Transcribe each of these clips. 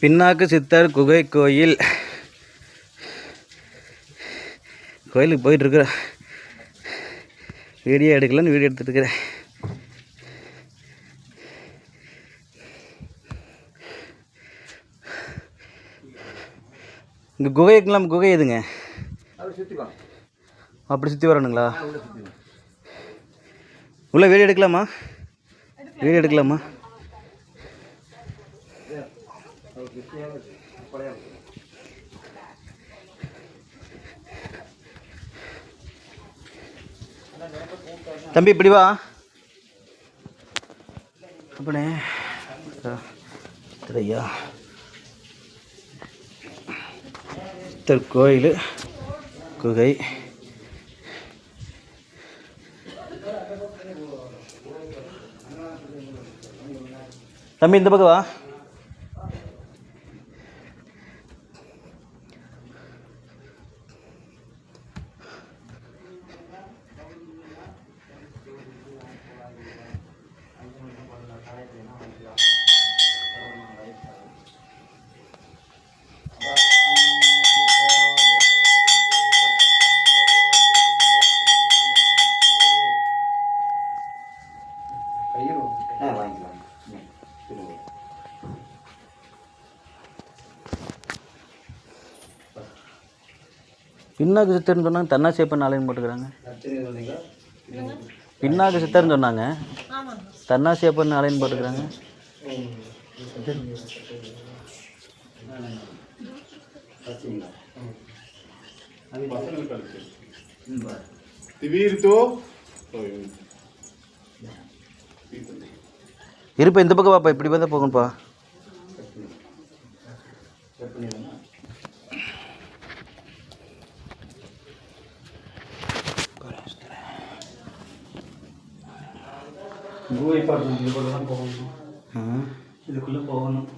பின்னாக்கு சித்தர் குகை கோயில். கோயிலுக்கு போயிட்டுருக்குற. வீடியோ எடுக்கலன்னு வீடியோ எடுத்துட்டு இருக்கிறேன் இங்கே குகைக்கெல்லாம் குகை எதுங்க? அப்படி சுற்றி வரணுங்களா? உள்ள சுற்றி வா. உள்ள வீடியோ எடுக்கலாமா? வீடியோ எடுக்கலாமா தம்பி இப்படி வா. அப்பனே. திரையா கோயில் குகை. தம்பி இந்த பக்கம் வா கையில் ஆ வாங்கிக்கலாம். பின்னாக்கு சித்தர்னு சொன்னாங்க தன்னாசி எப்போ நாளைன்னு போட்டுக்கிறாங்க. பின்னாக்கு சித்தர்னு சொன்னாங்க தன்னாசி எப்போ நாளைன்னு போட்டுக்கிறாங்க. అది இருப்பா இந்த பக்கம் வாப்பா இப்படி பார்த்தா போகணும்ப்பா இதுக்குள்ள தான் போகணும் இதுக்குள்ளே போகணும்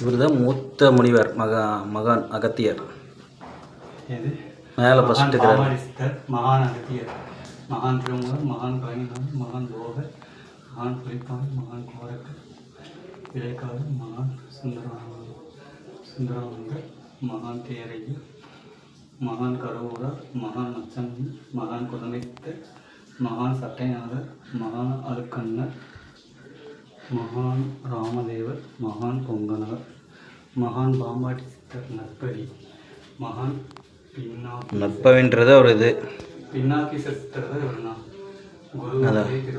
இவர் தான் மூத்த முனிவர் மகா மகான் அகத்தியர். இது மேலே ஃபஸ்ட்டு மகான் அகத்தியர். மகான் திருமூலர் மகான் கலைஞர் மகான் போகர் மகான் குறிப்பான் மகான் கோரக்கர் இலைக்காடு மகான் சுந்தரராமன் சுந்தரானந்தர் மகான் தேரையர் மகான் கருவூரர் மகான் மச்சந்தி மகான் குதமைத்தர் மகான் சட்டைநாதர் மகான் அருக்கண்ணர் மகான் ராமதேவர் மகான் பொங்கனார் மகான் பாம்பாட்டி சித்தர் நற்பரி மகான் பின்னா நற்பவின்றது ஒரு இது. பின்னாக்கி சித்தர் தான்